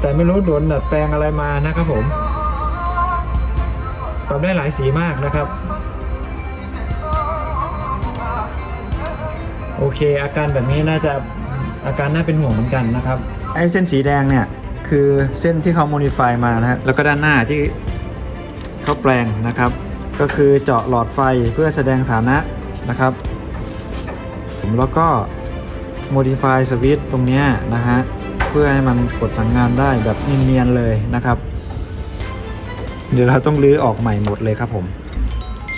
แต่ไม่รู้โดนดัดแปลงอะไรมานะครับผมปรับได้หลายสีมากนะครับ โอเค อาการแบบนี้น่าจะอาการน่าเป็นห่วงเหมือนกันนะครับไอ้เส้นสีแดงเนี่ย คือเส้นที่เขาโมดิฟายมานะฮะแล้วก็ด้านหน้าที่เขาแปลงนะครับ ก็คือเจาะหลอดไฟเพื่อแสดงฐานะนะครับแล้วก็ modify switch ตรงนี้นะฮะ เพื่อให้มันกดสั่งงานได้แบบเนียนๆเลยนะครับ เดี๋ยวเราต้องรื้อออกใหม่หมดเลยครับผม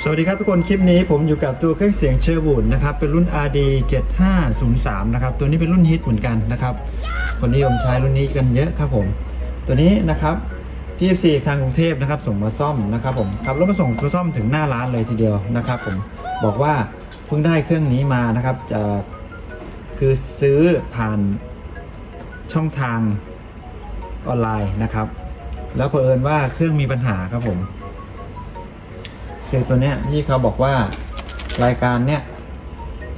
สวัสดีครับทุกคนคลิปนี้ผมอยู่กับตัวเครื่องเสียงเชอร์บูดนะครับเป็นรุ่น RD 7503นะครับตัวนี้เป็นรุ่นฮิตเหมือนกันนะครับคนนิยมใช้รุ่นนี้กันเยอะครับผม ตัวนี้นะครับพี่ FC ทางกรุงเทพนะครับส่งมาซ่อมนะครับผมขับรถมาส่งตัวซ่อมถึงหน้าร้านเลยทีเดียวนะครับผมบอกว่าเพิ่งได้เครื่องนี้มานะครับจะคือซื้อผ่าน ช่องทางออนไลน์นะครับ แล้วเผอิญว่าเครื่องมีปัญหาครับผมคือตัวเนี้ยที่เขาบอกว่ารายการเนี้ย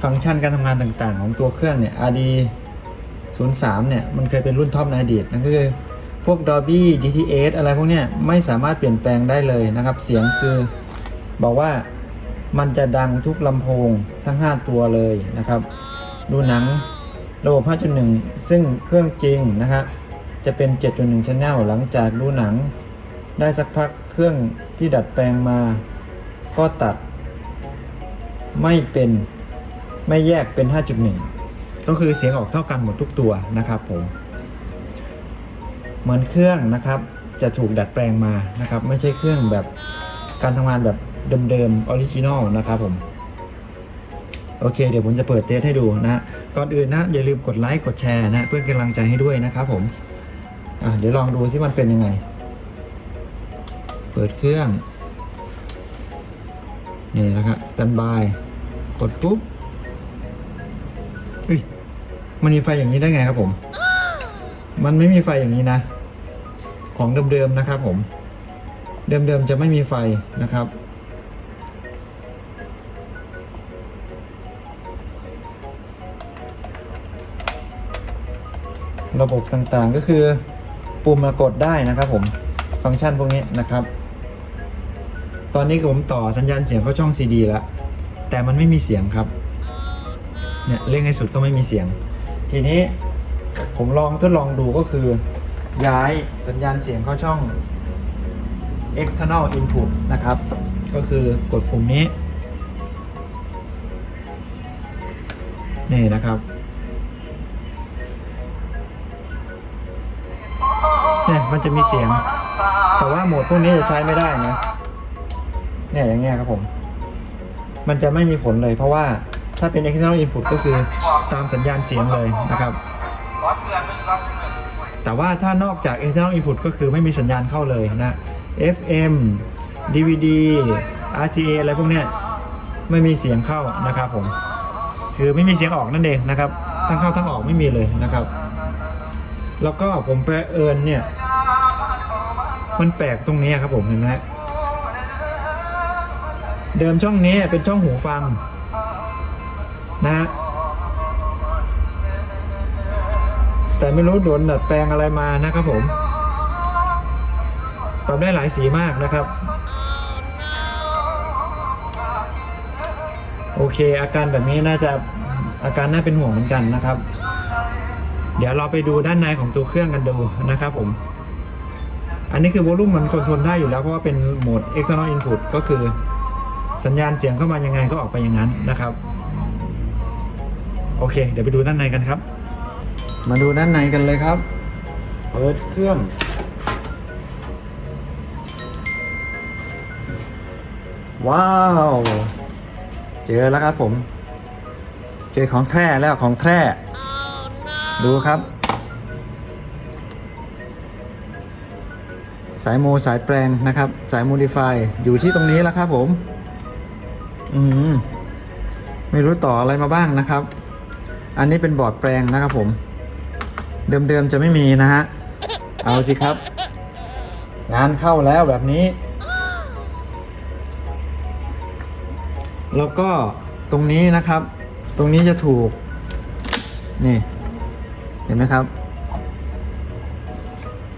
ฟังก์ชันการทำงานต่างๆ ของตัวเครื่องเนี่ย RD 03เนี่ย มันเคยเป็นรุ่นท็อปในอดีตนั่นก็คือ พวก Dolby DTS อะไรพวกเนี้ยไม่สามารถเปลี่ยนแปลงได้เลยนะครับ เสียงคือบอกว่ามันจะดังทุกลำโพงทั้ง 5 ตัวเลยนะครับ ดูหนัง ระบบ 5.1 ซึ่งเครื่องจริงนะฮะจะเป็น 7.1 Channel หลังจากดูหนัง ได้สักพักเครื่องที่ดัดแปลงมา ก็ตัด ไม่เป็นไม่แยกเป็น 5.1 ก็คือเสียงออกเท่ากันหมดทุกตัวนะครับผม เหมือนเครื่องนะครับจะถูกดัดแปลงมานะครับ ไม่ใช่เครื่องแบบการทำงานแบบเดิมๆออริจินอลนะครับผม โอเคเดี๋ยวผมจะเปิดเทสให้ดูนะก่อนอื่นนะอย่าลืมกดไลค์กดแชร์นะเพื่อนกำลังใจให้ด้วยนะครับผมอะเดี๋ยวลองดูซิมันเป็นยังไง เปิดเครื่องนี่นะครับสแตนบายกดปุ๊บเฮ้ยมันมีไฟอย่างนี้ได้ไงครับผม มันไม่มีไฟอย่างนี้นะ ของเดิมๆนะครับผม เดิมๆจะไม่มีไฟนะครับ ระบบต่างๆ ก็คือปุ่มมากดได้นะครับผมฟังก์ชันพวกนี้นะครับ ตอนนี้ผมต่อสัญญาณเสียงเข้าช่อง CD แล้วแต่มันไม่มีเสียงครับเนี่ยเร่งให้สุดก็ไม่มีเสียง ทีนี้ผมลองทดลองดูก็คือ ย้ายสัญญาณเสียงเข้าช่อง external input นะครับ ก็คือกดปุ่มนี้ นี่นะครับ มันจะมีเสียง แต่ว่าโหมดพวกนี้จะใช้ไม่ได้นะ เนี่ยอย่างเงี้ยครับผม มันจะไม่มีผลเลยเพราะว่าถ้าเป็น external input ก็คือตามสัญญาณเสียงเลยนะครับ แต่ว่าถ้านอกจาก external input ก็คือไม่มีสัญญาณเข้าเลยนะ FM DVD RCA อะไรพวกเนี้ยไม่มีเสียงเข้านะครับผม คือไม่มีเสียงออกนั่นเองนะครับ ทั้งเข้าทั้งออกไม่มีเลยนะครับ แล้วก็ผมไปเอิญเนี่ย มันแปลกตรงนี้ครับผมเห็นไหมฮะเดิมช่องนี้เป็นช่องหูฟัง นะฮะแต่ไม่รู้โดนดัดแปลงอะไรมานะครับผมปรับได้หลายสีมากนะครับ โอเค อาการแบบนี้น่าจะอาการน่าเป็นห่วงเหมือนกันนะครับ เดี๋ยวเราไปดูด้านในของตัวเครื่องกันดูนะครับผม อันนี้คือวอลลุ่มมันคอนโทรลได้อยู่แล้วเพราะว่าเป็นโหมด external input ก็คือสัญญาณเสียงเข้ามายังไงก็ออกไปอย่างนั้นนะครับ โอเค เดี๋ยวไปดูด้านในกันครับ มาดูด้านในกันเลยครับ เปิดเครื่อง ว้าว เจอแล้วครับผม เจอของแท้แล้วของแท้ดูครับ สายโมสายแปลงนะครับ สายโมดิฟายอยู่ที่ตรงนี้แล้วครับผม อืมไม่รู้ต่ออะไรมาบ้างนะครับ อันนี้เป็นบอร์ดแปลงนะครับผม เดิมๆจะไม่มีนะฮะ เอาสิครับ งานเข้าแล้วแบบนี้ แล้วก็ตรงนี้นะครับ ตรงนี้จะถูก นี่ เห็นไหมครับ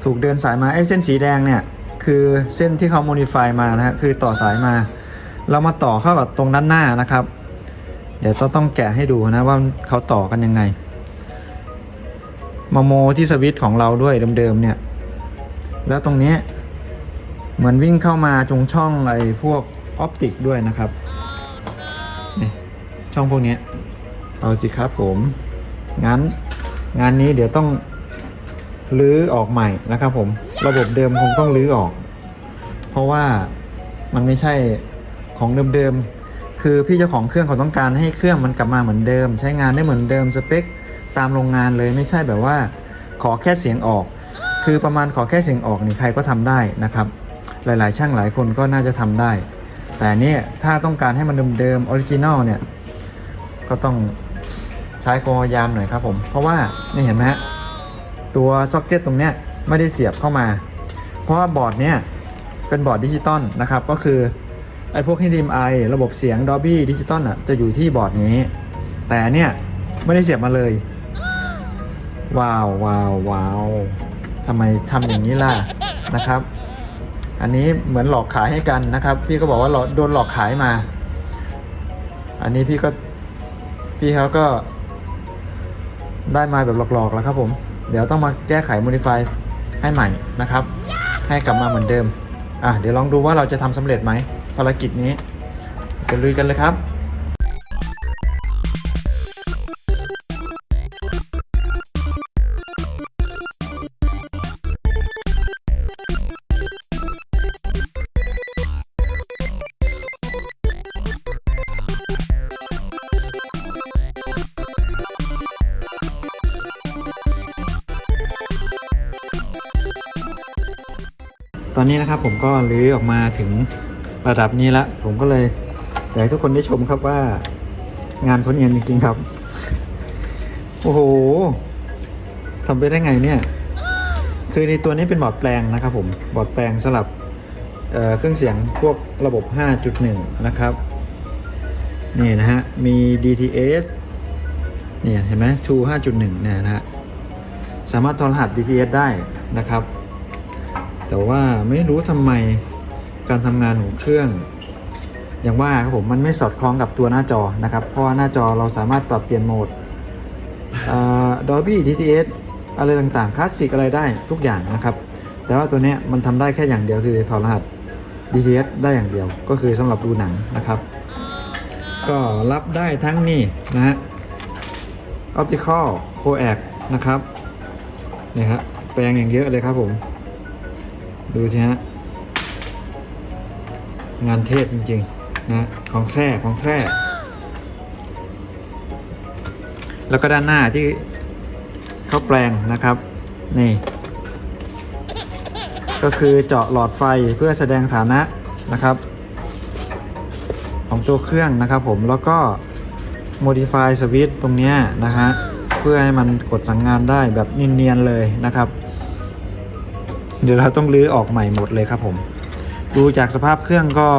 ถูกเดินสายมาไอ้เส้นสีแดงเนี่ยคือเส้นที่เขาโมดิฟายมานะฮะคือต่อสายมา เรามาต่อเข้ากับตรงด้านหน้านะครับ เดี๋ยวต้องแกะให้ดูนะว่าเขาต่อกันยังไงมาโมที่สวิตช์ของเราด้วยเดิมๆเนี่ยแล้วตรงนี้เหมือนวิ่งเข้ามาตรงช่องไอ้พวกออปติกด้วยนะครับนี่ช่องพวกนี้เอาสิครับผม งั้นงานนี้เดี๋ยวต้อง รื้อออกใหม่นะครับผมระบบเดิมคงต้องรื้อออก เพราะว่ามันไม่ใช่ของเดิมๆคือพี่เจ้าของเครื่องเขาต้องการให้เครื่องมันกลับมาเหมือนเดิม ใช้งานได้เหมือนเดิมสเปคตามโรงงานเลยไม่ใช่แบบว่า ขอแค่เสียงออก คือประมาณขอแค่เสียงออกนี่ใครก็ทำได้นะครับ หลายๆ ช่างหลายคนก็น่าจะทำได้ แต่เนี่ยถ้าต้องการให้มันเดิมๆออริจินอลเนี่ยก็ต้องใช้ความพยายามหน่อยครับผม เพราะว่านี่เห็นไหมฮะ ตัวซ็อกเก็ตตรงเนี้ยไม่ได้เสียบเข้ามา เพราะว่าบอร์ดเนี้ยเป็นบอร์ดดิจิตอลนะครับ ก็คือไอ้พวก HDMI ระบบเสียง Dolby ดิจิตอลอะจะอยู่ที่บอร์ดนี้ แต่เนี่ยไม่ได้เสียบมาเลย ว้าวว้าวว้าวทำไมทำอย่างนี้ล่ะนะครับ อันนี้เหมือนหลอกขายให้กันนะครับ พี่ก็บอกว่าโดนหลอกขายมา อันนี้พี่ก็พี่เขาก็ได้มาแบบหลอกๆแล้วครับผม เดี๋ยวต้องมาแก้ไข modify ให้ใหม่นะครับ ให้กลับมาเหมือนเดิม อะเดี๋ยวลองดูว่าเราจะทำสำเร็จไหมภารกิจนี้ไปลุยกันเลยครับ ตอนนี้นะครับผมก็ลื้อออกมาถึงระดับนี้ละ ผมก็เลยอยากให้ทุกคนได้ชมครับว่า งานเขาเนียนจริงๆครับ โอ้โหทำไปได้ไงเนี่ย คือในตัวนี้เป็นบอร์ดแปลงนะครับผมบอร์ดแปลงสำหรับเเครื่องเสียงพวกระบบ 5.1 นะครับ นี่นะฮะ มี DTS เนี่ยเห็นไหม True 5.1 เนี่ยนะฮะ สามารถทอรหัส DTS ได้นะครับ แต่ว่าไม่รู้ทำไมการทำงานของเครื่อง อย่างว่าครับผมมันไม่สอดคล้องกับตัวหน้าจอนะครับ เพราะว่าหน้าจอเราสามารถปรับเปลี่ยนโหมดดอ l บี้ DTS อะไรต่างๆคลาสสิกอะไรได้ทุกอย่างนะครับ แต่ว่าตัวนี้มันทำได้แค่อย่างเดียวคือถอดรหัส DTS ได้อย่างเดียวก็คือสำหรับดูหนังนะครับ ก็รับได้ทั้งนี่นะฮะ Optical Coax นะครับเนี่ยฮะแปลงอย่างเยอะเลยครับผม ดูสิฮะ งานเทพจริงๆนะของแท้ของแท้แล้วก็ด้านหน้าที่เขาแปลงนะครับ นี่ ก็คือเจาะหลอดไฟเพื่อแสดงฐานะนะครับ ของตัวเครื่องนะครับผมแล้วก็ modify switch ตรงนี้นะฮะเพื่อให้มันกดสั่งงานได้แบบเนียนๆเลยนะครับ เดี๋ยวเราต้องรื้อออกใหม่หมดเลยครับผม ดูจากสภาพเครื่องก็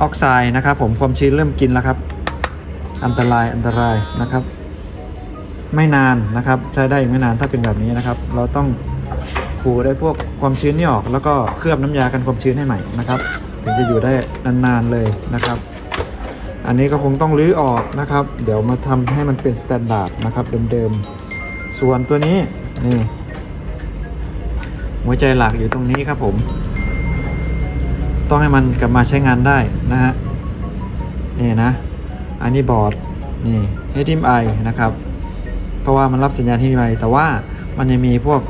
ออกไซด์นะครับผมความชื้นเริ่มกินแล้วครับ อันตรายอันตรายนะครับ ไม่นานนะครับใช้ได้อีกไม่นานถ้าเป็นแบบนี้นะครับ เราต้องขูได้พวกความชื้นนี่ออก แล้วก็เคลือบน้ำยากันความชื้นให้ใหม่นะครับ ถึงจะอยู่ได้นานๆเลยนะครับ อันนี้ก็คงต้องรื้อออกนะครับ เดี๋ยวมาทำให้มันเป็นสแตนดาร์ดนะครับเดิมๆส่วนตัวนี้นี่ หัวใจหลักอยู่ตรงนี้ครับผม ต้องให้มันกลับมาใช้งานได้นะฮะนี่นะ อันนี้บอร์ดนี่ HDMI นะครับ เพราะว่ามันรับสัญญาณ HDMI แต่ว่ามันยังมีพวก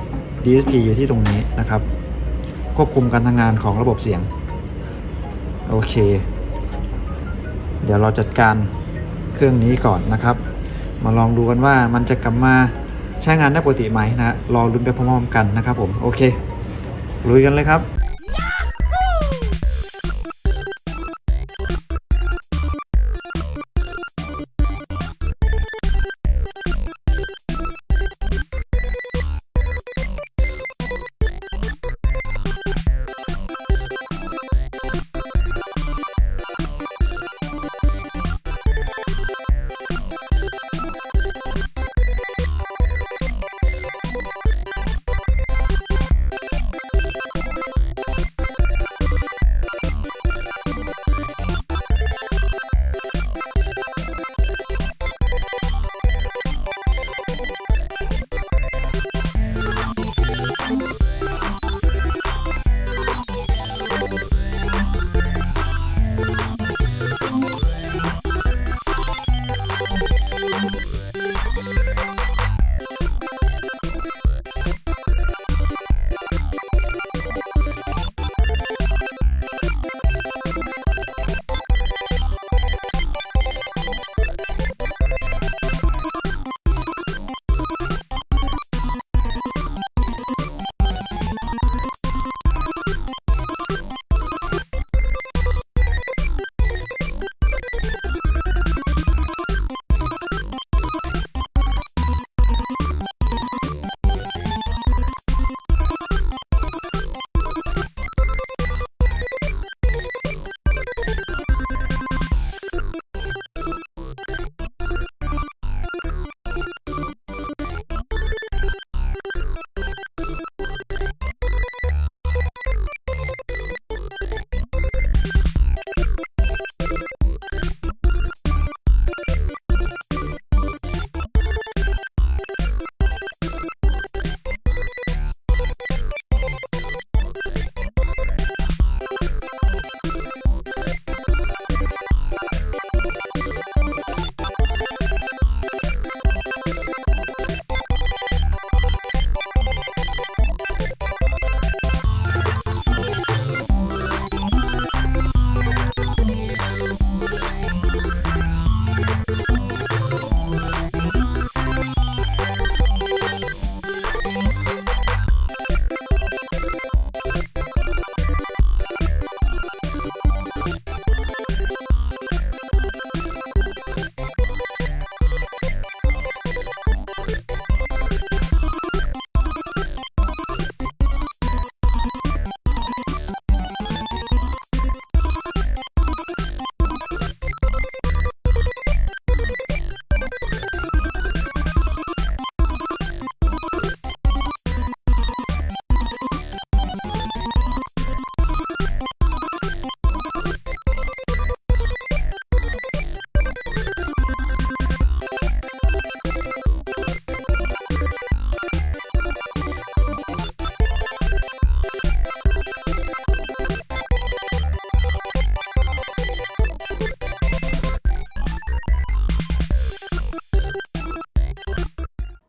DSP อยู่ที่ตรงนี้นะครับ ควบคุมการทำงานของระบบเสียง โอเค เดี๋ยวเราจัดการเครื่องนี้ก่อนนะครับ มาลองดูกันว่ามันจะกลับมา ใช้งานได้ปกติไหมนะฮะรอลุ้นไปพร้อมๆกันนะครับผมโอเคลุยกันเลยครับ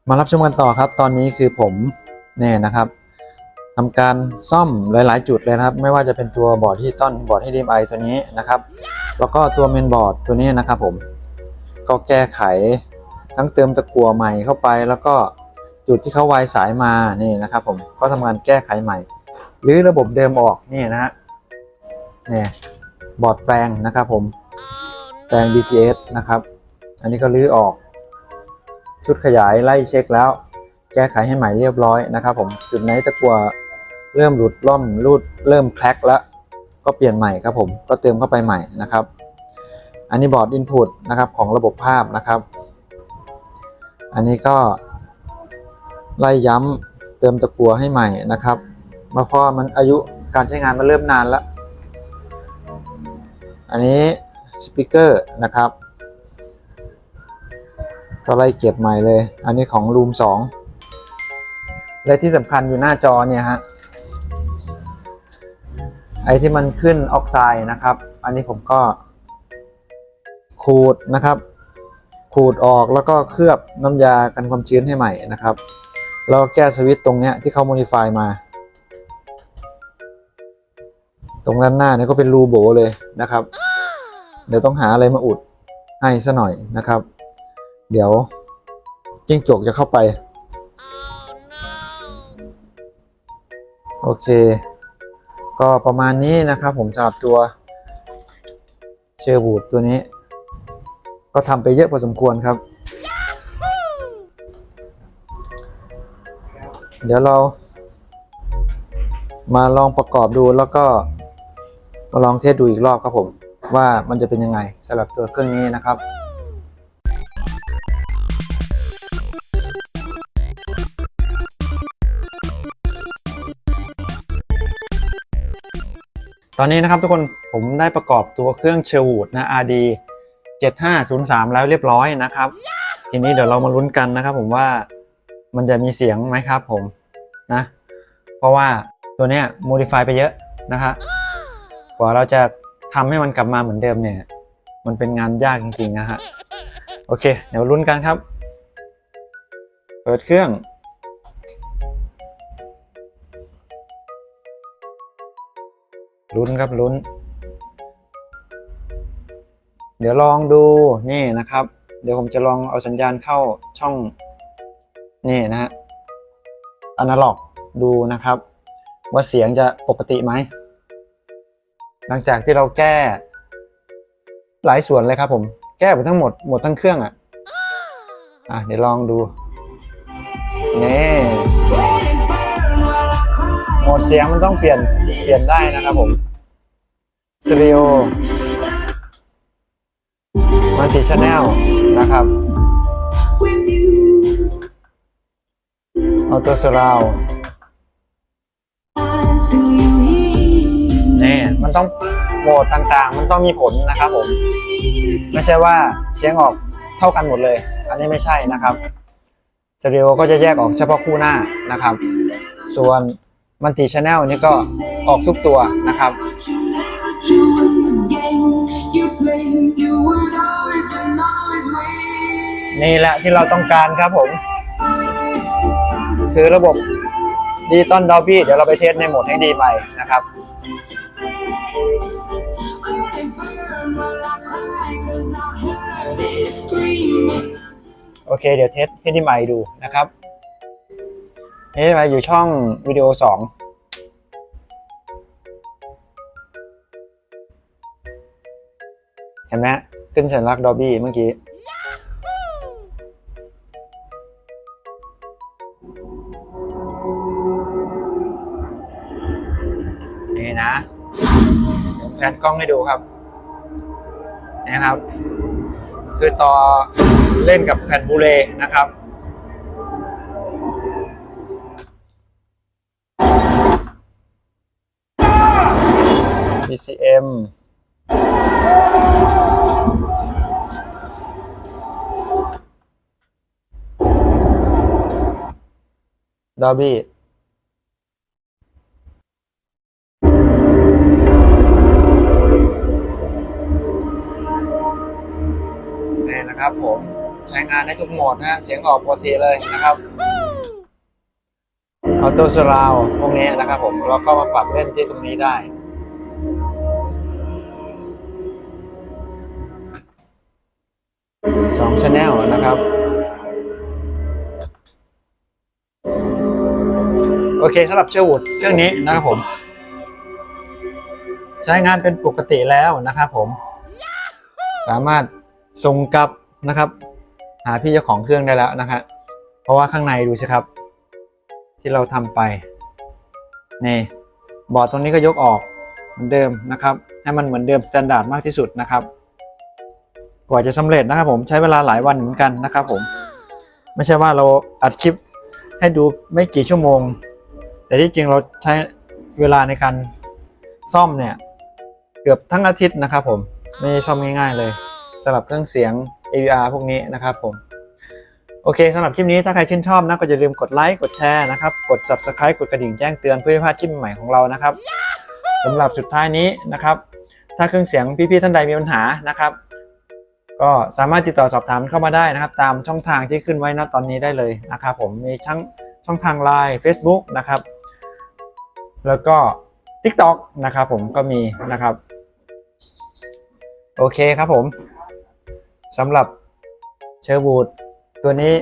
มารับชมกันต่อครับ ตอนนี้คือผมเนี่ยนะครับทำการซ่อมหลาย ๆ จุดเลยนะครับ ไม่ว่าจะเป็นตัวบอร์ดที่ต้นบอร์ด HDMI ตัวนี้นะครับ แล้วก็ตัวเมนบอร์ดตัวนี้นะครับผมก็แก้ไขทั้งเติมตะกั่วใหม่เข้าไป แล้วก็จุดที่เขาวายสายมานี่นะครับ ผมก็ทำงานแก้ไขใหม่ หรือระบบเดิมออกนี่นะฮะเนี่ยบอร์ดแปลงนะครับผมแปลง BTS นะครับ อันนี้ก็รื้อออก ชุดขยายไล่เช็คแล้ว แก้ไขให้ใหม่เรียบร้อยนะครับผมจุดไหนตะกัวเริ่มหลุดล่อมรูดเริ่มแคลกแล้ว ก็เปลี่ยนใหม่ครับผมก็เติมเข้าไปใหม่นะครับ อันนี้บอร์ดอินพุตนะครับของระบบภาพนะครับ อันนี้ก็ไล่ย้ำเติมตะกัวให้ใหม่นะครับมาพราะมันอายุการใช้งานมันเริ่มนานแล้ว อันนี้สปีกเกอร์นะครับ ก็ไล่เก็บใหม่เลย อันนี้ของ Room 2และที่สำคัญอยู่หน้าจอเนี่ยฮะ ไอที่มันขึ้นออกไซด์นะครับ อันนี้ผมก็ ขูดนะครับ ขูดออกแล้วก็เคลือบน้ำยากันความชื้นให้ใหม่นะครับแล้วแก้สวิตช์ตรงเนี้ยที่เขาโมดิฟายมา ตรงด้านหน้าเนี่ยก็เป็นรูโบเลยนะครับ เดี๋ยวต้องหาอะไรมาอุดให้ซะหน่อยนะครับ เดี๋ยวจิ้งจกจะเข้าไป โอเค ก็ประมาณนี้นะครับผมสำหรับตัวเชอร์บูดตัวนี้ ก็ทำไปเยอะพอสมควรครับ เดี๋ยวเรามาลองประกอบดูแล้วก็มาลองเทสดูอีกรอบครับผม ว่ามันจะเป็นยังไงสำหรับตัวเครื่องนี้นะครับ อนนี้นะครับทุกคนผมได้ประกอบตัวเครื่องเชอร์วูดนะ RD 7503 แล้วเรียบร้อยนะครับ ทีนี้เดี๋ยวเรามาลุ้นกันนะครับ ผมว่ามันจะมีเสียงไหมครับผมนะ เพราะว่าตัวเนี้ยโมดิฟายไปเยอะนะคะกว่าเราจะทำให้มันกลับมาเหมือนเดิมเนี่ย มันเป็นงานยากจริงๆนะฮะโอเค เดี๋ยวลุ้นกันครับ เปิดเครื่อง ลุ้นครับลุ้น เดี๋ยวลองดูนี่นะครับ เดี๋ยวผมจะลองเอาสัญญาณเข้าช่องนี่นะฮะอนาล็อกดูนะครับ ว่าเสียงจะปกติไหม หลังจากที่เราแก้ หลายส่วนเลยครับผม แก้ไปทั้งหมดหมดทั้งเครื่องอะอะเดี๋ยวลองดูนี่ โหมดเสียงมันต้องเปลี่ยนเปลี่ยนได้นะครับผมสเตอริโอมัลติชแนลนะครับออโต้สราวนี่มันต้องโหมดต่างๆ มันต้องมีผลนะครับผม ไม่ใช่ว่าเสียงออกเท่ากันหมดเลย อันนี้ไม่ใช่นะครับสเตอริโอก็จะแยกออกเฉพาะคู่หน้านะครับ ส่วน มัลติชแนลนี่ก็ออกทุกตัวนะครับ นี่แหละที่เราต้องการครับผม คือระบบดิจิตอลดอบี้เดี๋ยวเราไปเทสในโหมดให้ดีไปนะครับโอเค เดี๋ยวเทสให้ดีใหม่ดูนะครับ นี่มาอยู่ช่องวิดีโอสองเห็นไหมขึ้นสัญลักษณ์ดอ b บี้เมื่อกี้ นี่นะแผนกล้องให้ดูครับนี่ครับ คือต่อเล่นกับแผ่นบูเลนะครับ BCM ดอบี้นี่นะครับผมชใช้งานได้ทุกโหมดนะฮะเสียงออกปกติเลยนะครับออโต้สราวพวกนี้นะครับผมเราก็มาปรับเล่นที่ตรงนี้ได้ สองชแนลนะครับ โอเคสำหรับเชอวูดเครื่องนี้นะครับผม ใช้งานเป็นปกติแล้วนะครับผม สามารถส่งกลับนะครับ หาพี่เจ้าของเครื่องได้แล้วนะครับเพราะว่าข้างในดูสิครับ ที่เราทำไปนี่บอร์ดตรงนี้ก็ยกออกเหมือนเดิมนะครับ ให้มันเหมือนเดิมสแตนดาร์ดมากที่สุดนะครับ กว่าจะสำเร็จนะครับผมใช้เวลาหลายวันเหมือนกันนะครับผมไม่ใช่ว่าเราอัดคลิปให้ดูไม่กี่ชั่วโมง แต่ที่จริงเราใช้เวลาในการซ่อมเนี่ยเกือบทั้งอาทิตย์นะครับผมไม่ซ่อมง่ายๆเลยสำหรับเครื่องเสียง AVR พวกนี้นะครับผมโอเคสำหรับคลิปนี้ถ้าใครชื่นชอบนะก็อย่าลืมกดไลค์กดแชร์นะครับกด Subscribe กดกระดิ่งแจ้งเตือนเพื่อไม่พลาดคลิปใหม่ของเรานะครับสำหรับสุดท้ายนี้นะครับ ถ้าเครื่องเสียงพี่ๆท่านใดมีปัญหานะครับ ก็สามารถติดต่อสอบถามเข้ามาได้นะครับ ตามช่องทางที่ขึ้นไว้ณตอนนี้ได้เลยนะครับผมมีช่องช่องทาง Line Facebook นะครับ แล้วก็ TikTok นะครับผมก็มีนะครับ โอเคครับผมสำหรับเชอร์บูดตัวนี้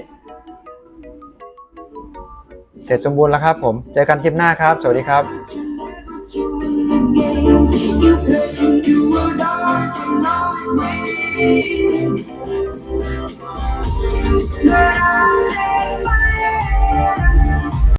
เสร็จสมบูรณ์แล้วครับผม เจอกันคลิปหน้าครับ สวัสดีครับ You play, you will always, always win. 감사합니다.